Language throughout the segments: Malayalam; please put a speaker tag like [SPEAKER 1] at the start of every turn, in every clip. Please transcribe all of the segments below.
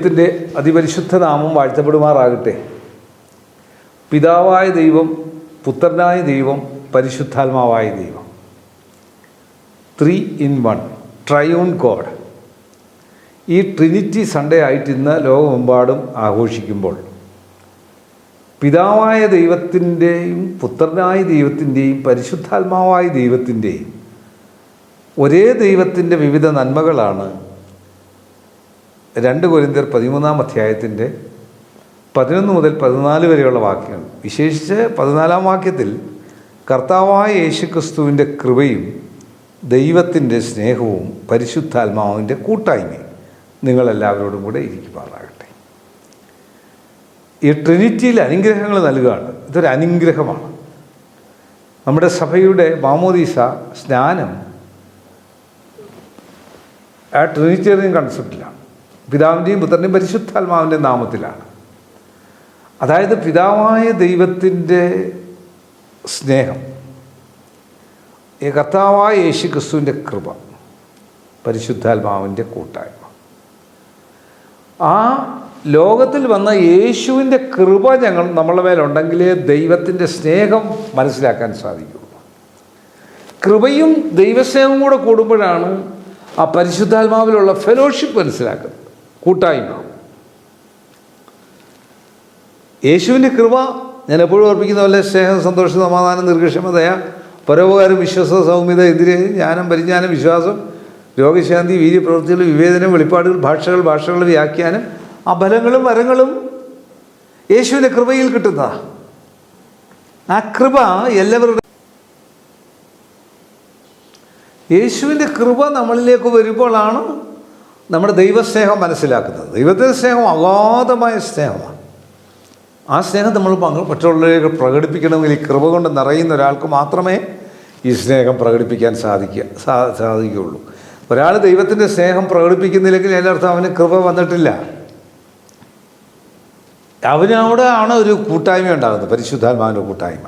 [SPEAKER 1] ദൈവത്തിന്റെ അതിപരിശുദ്ധ നാമം വാഴ്ത്തപ്പെടുമാറാകട്ടെ. പിതാവായ ദൈവം പുത്രനായ ദൈവം പരിശുദ്ധാത്മാവായ ദൈവം. Three in one triune God ഈ ട്രിനിറ്റി സൺഡേ ആയിട്ട് ഇന്ന് ലോകമെമ്പാടും ആഘോഷിക്കുമ്പോൾ പിതാവായ ദൈവത്തിന്റെയും പുത്രനായ ദൈവത്തിന്റെയും പരിശുദ്ധാത്മാവായ ദൈവത്തിന്റെയും ഒരേ ദൈവത്തിന്റെ വിവിധ നന്മകളാണ് രണ്ട് കൊരിന്തിയർ പതിമൂന്നാം അധ്യായത്തിന്റെ പതിനൊന്ന് മുതൽ പതിനാല് വരെയുള്ള വാക്യങ്ങൾ. വിശേഷിച്ച് പതിനാലാം വാക്യത്തിൽ കർത്താവായ യേശുക്രിസ്തുവിന്റെ കൃപയും ദൈവത്തിന്റെ സ്നേഹവും പരിശുദ്ധാത്മാവിന്റെ കൂട്ടായ്മയും നിങ്ങളെല്ലാവരോടും കൂടെ ഇരിക്കുമാറാകട്ടെ. ഈ ട്രിനിറ്റിയിൽ അനുഗ്രഹങ്ങൾ നൽകുകയാണ്. ഇതൊരു അനുഗ്രഹമാണ്. നമ്മുടെ സഭയുടെ മാമോദീസ സ്നാനം ആ ട്രിനിറ്റേറിയൻ കൺസെപ്റ്റിലാണ്. പിതാവിന്റെയും പുത്രന്റെയും പരിശുദ്ധാത്മാവിന്റെ നാമത്തിലാണ്. അതായത് പിതാവായ ദൈവത്തിന്റെ സ്നേഹം ഈ കർത്താവായ യേശു ക്രിസ്തുവിന്റെ കൃപ പരിശുദ്ധാത്മാവിന്റെ കൂട്ടായ്മ. ആ ലോകത്തിൽ വന്ന യേശുവിന്റെ കൃപ ഞങ്ങൾ നമ്മളുടെ മേലുണ്ടെങ്കിലേ ദൈവത്തിന്റെ സ്നേഹം മനസ്സിലാക്കാൻ സാധിക്കുള്ളൂ കൃപയും ദൈവസ്നേഹവും കൂടെ കൂടുമ്പോഴാണ് ആ പരിശുദ്ധാത്മാവിലുള്ള ഫെലോഷിപ്പ് മനസ്സിലാക്കുന്നത്. കൂട്ടായ്മ. യേശുവിന്റെ കൃപ ഞാൻ എപ്പോഴും ഓർപ്പിക്കുന്ന പോലെ സ്നേഹം സന്തോഷം സമാധാനം നിർഘക്ഷമതയ പരോപകാരം വിശ്വസ സൗമ്യത എതിരെ ജ്ഞാനം പരിജ്ഞാനം വിശ്വാസം രോഗശാന്തി വീര്യപ്രവൃത്തികൾ വിവേചനം വെളിപ്പാടുകൾ ഭാഷകൾ ഭാഷകൾ വ്യാഖ്യാനം ആ ബലങ്ങളും വരങ്ങളും യേശുവിന്റെ കൃപയിൽ കിട്ടുന്ന ആ കൃപ എല്ലാവരുടെ യേശുവിന്റെ കൃപ നമ്മളിലേക്ക് വരുമ്പോഴാണ് നമ്മുടെ ദൈവസ്നേഹം മനസ്സിലാക്കുന്നത്. ദൈവത്തിന്റെ സ്നേഹം അഗാധമായ സ്നേഹമാണ്. ആ സ്നേഹം നമ്മൾ മറ്റുള്ളവരെ പ്രകടിപ്പിക്കണമെങ്കിൽ ഈ കൃപ കൊണ്ട് നിറയുന്ന ഒരാൾക്ക് മാത്രമേ ഈ സ്നേഹം പ്രകടിപ്പിക്കാൻ സാധിക്കുക സാ സാധിക്കുകയുള്ളൂ. ഒരാൾ ദൈവത്തിന്റെ സ്നേഹം പ്രകടിപ്പിക്കുന്നില്ലെങ്കിൽ അതിനർത്ഥം അവന് കൃപ വന്നിട്ടില്ല. അവനവിടെ ആണ് ഒരു കൂട്ടായ്മ ഉണ്ടാകുന്നത് പരിശുദ്ധാത്മാവിന്റെ കൂട്ടായ്മ.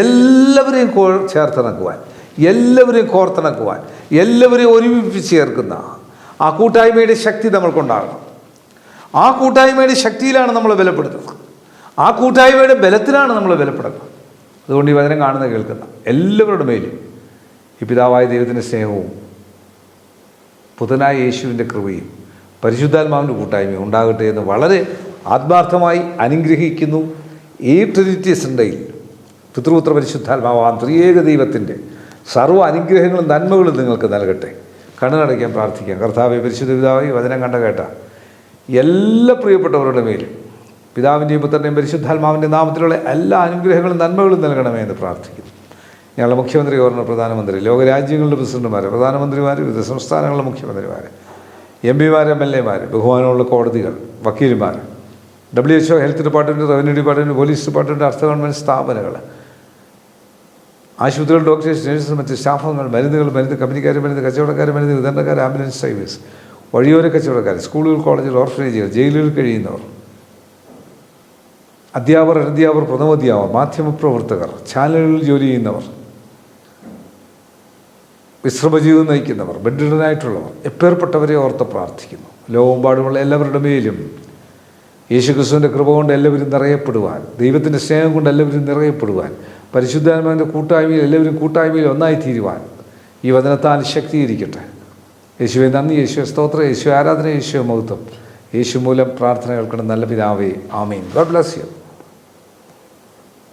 [SPEAKER 1] എല്ലാവരെയും കോ ചേർത്തിണക്കുവാൻ എല്ലാവരെയും കോർത്തിണക്കുവാൻ എല്ലാവരെയും ഒരുമിപ്പിച്ച് ചേർക്കുന്ന ആ കൂട്ടായ്മയുടെ ശക്തി നമ്മൾക്കുണ്ടാകണം. ആ കൂട്ടായ്മയുടെ ശക്തിയിലാണ് നമ്മൾ ബലപ്പെടുത്തുന്നത് ആ കൂട്ടായ്മയുടെ ബലത്തിലാണ് നമ്മൾ ബലപ്പെടുന്നത് അതുകൊണ്ട് ഈ വചനം കാണുന്ന കേൾക്കുന്ന എല്ലാവരുടെ മേലും ഈ പിതാവായ ദൈവത്തിന്റെ സ്നേഹവും പുതനായ യേശുവിന്റെ കൃപയും പരിശുദ്ധാത്മാവിന്റെ കൂട്ടായ്മയും ഉണ്ടാകട്ടെ എന്ന് വളരെ ആത്മാർത്ഥമായി അനുഗ്രഹിക്കുന്നു. ഈ ട്രിനിറ്റി സൺഡേയിൽ പിതൃപുത്ര പരിശുദ്ധാത്മാവാം ത്രിയേക ദൈവത്തിന്റെ സർവ അനുഗ്രഹങ്ങളും നന്മകളും നിങ്ങൾക്ക് നൽകട്ടെ. കണ്ണടയ്ക്കാൻ പ്രാർത്ഥിക്കാം. കർത്താവ് പരിശുദ്ധ പിതാവ് ഈ വചനം കണ്ട കേട്ട. എല്ലാ പ്രിയപ്പെട്ടവരുടെ മേലും പിതാവിന്റെയും പുത്രന്റെയും പരിശുദ്ധാത്മാവിന്റെ നാമത്തിലുള്ള എല്ലാ അനുഗ്രഹങ്ങളും നന്മകളും നൽകണമേ എന്ന് പ്രാർത്ഥിക്കുന്നു. ഞങ്ങളുടെ മുഖ്യമന്ത്രി ഗവർണർ പ്രധാനമന്ത്രി ലോകരാജ്യങ്ങളുടെ പ്രസിഡന്റുമാർ പ്രധാനമന്ത്രിമാർ വിവിധ സംസ്ഥാനങ്ങളിലെ മുഖ്യമന്ത്രിമാർ എം പിമാർ എം എൽ എമാർ ബഹുമാനമുള്ള കോടതികൾ വക്കീലുമാർ W H O health department revenue department police department അർത്ഥ ഗവൺമെന്റ് സ്ഥാപനങ്ങൾ ആശുപത്രികൾ ഡോക്ടേഴ്സ് നഴ്സസ് മറ്റ് സ്റ്റാഫുകൾ മരുന്നുകൾ മരുന്ന് കമ്പനിക്കാർ മരുന്ന് കച്ചവടക്കാർ മരുന്ന് വിതരണക്കാർ ആംബുലൻസ് സർവീസ് വഴിയോര കച്ചവടക്കാർ സ്കൂളുകൾ കോളേജുകൾ ഓർഫനേജുകൾ ജയിലുകൾ കഴിയുന്നവർ. അധ്യാപകർ അനധ്യാപകർ പ്രഥമധ്യാപകർ മാധ്യമപ്രവർത്തകർ ചാനലുകളിൽ ജോലി ചെയ്യുന്നവർ വിശ്രമജീവിതം നയിക്കുന്നവർ ബെഡിഡനായിട്ടുള്ളവർ എപ്പേർപ്പെട്ടവരെ ഓർത്ത് പ്രാർത്ഥിക്കുന്നു. ലോകമെമ്പാടുമുള്ള എല്ലാവരുടെ മേലും യേശുക്രിസ്തുവിന്റെ കൃപ കൊണ്ട് എല്ലാവരും നിറയപ്പെടുവാൻ ദൈവത്തിന്റെ സ്നേഹം കൊണ്ട് എല്ലാവരും നിറയപ്പെടുവാൻ പരിശുദ്ധാത്മാവിന്റെ കൂട്ടായ്മയിൽ എല്ലാവരും കൂട്ടായ്മയിൽ ഒന്നായി തീരുവാൻ ഈ വചനത്താൽ ശക്തീകരിക്കട്ടെ യേശുവെ നന്ദി യേശു സ്തോത്രം യേശു ആരാധന യേശു മഹത്വം. യേശു മൂലം പ്രാർത്ഥന കേൾക്കണം നല്ല പിതാവേ ആമീൻ. God bless you.